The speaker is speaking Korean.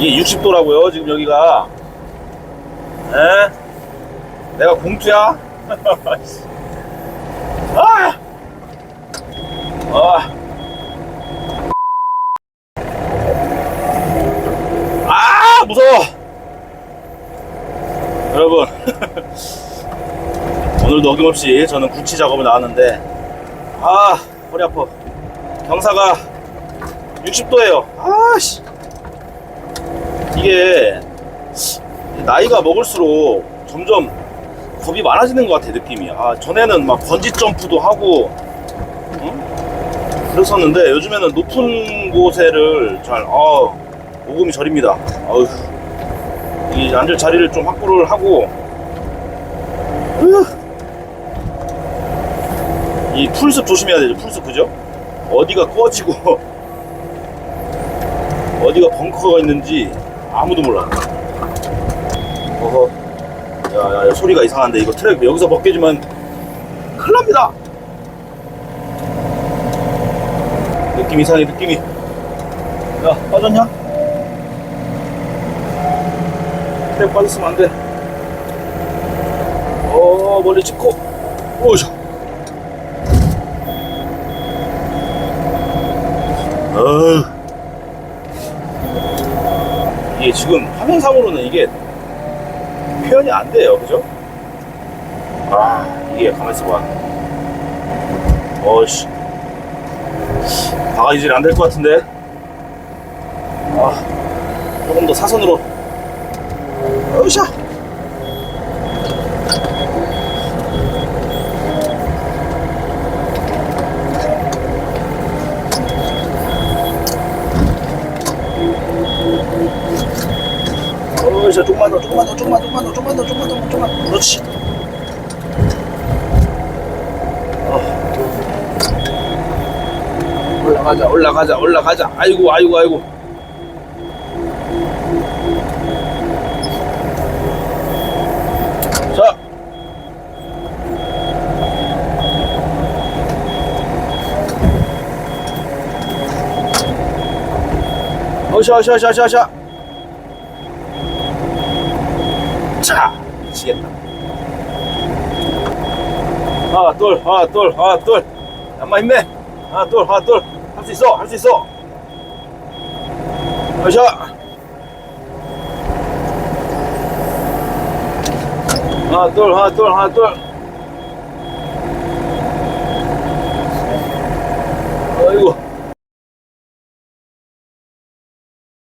이게 60도라고요 지금 여기가 에? 내가 공투야? 아! 아! 아 무서워 여러분 오늘도 어김없이 저는 구치 작업을 나왔는데 아 허리 아파 경사가 60도예요 아씨 이게 나이가 먹을수록 점점 겁이 많아지는 것 같아 느낌이 아 전에는 막 번지 점프도 하고 응? 그랬었는데 요즘에는 높은 곳에를 잘 아, 오금이 저립니다 아우 이 앉을 자리를 좀 확보를 하고 으. 이 풀숲 조심해야 되죠 풀숲 그죠? 어디가 꺼지고 어디가 벙커가 있는지 아무도 몰라. 어허. 야 야 야, 소리가 이상한데 이거 트랙 여기서 벗겨지면 큰일 납니다. 느낌 이상해 느낌이. 야 빠졌냐? 트랙 빠졌으면 안 돼. 어 멀리 찍고. 오셔 어휴 이게 지금 화면상으로는 이게 표현이 안 돼요, 그죠? 아, 이게 가만히 있어 봐. 어씨. 바가지질 안될 것 같은데? 아, 조금 더 사선으로. 으쌰! 더, 조금만 더, 조금만 더, 조금만 더, 조금만 더, 조금만 더, 조금만 더. 그렇지. 어. 올라가자, 올라가자, 올라가자. 아이고, 아이고, 아이고. 자. 어샤, 어샤, 어샤, 어샤, 자, 미치겠다. 하나, 둘, 하나, 둘, 하나, 둘. 잠만 힘내. 하나, 둘, 하나, 둘. 할 수 있어, 할 수 있어. 어샤. 하나, 둘, 하나, 둘, 하나, 둘.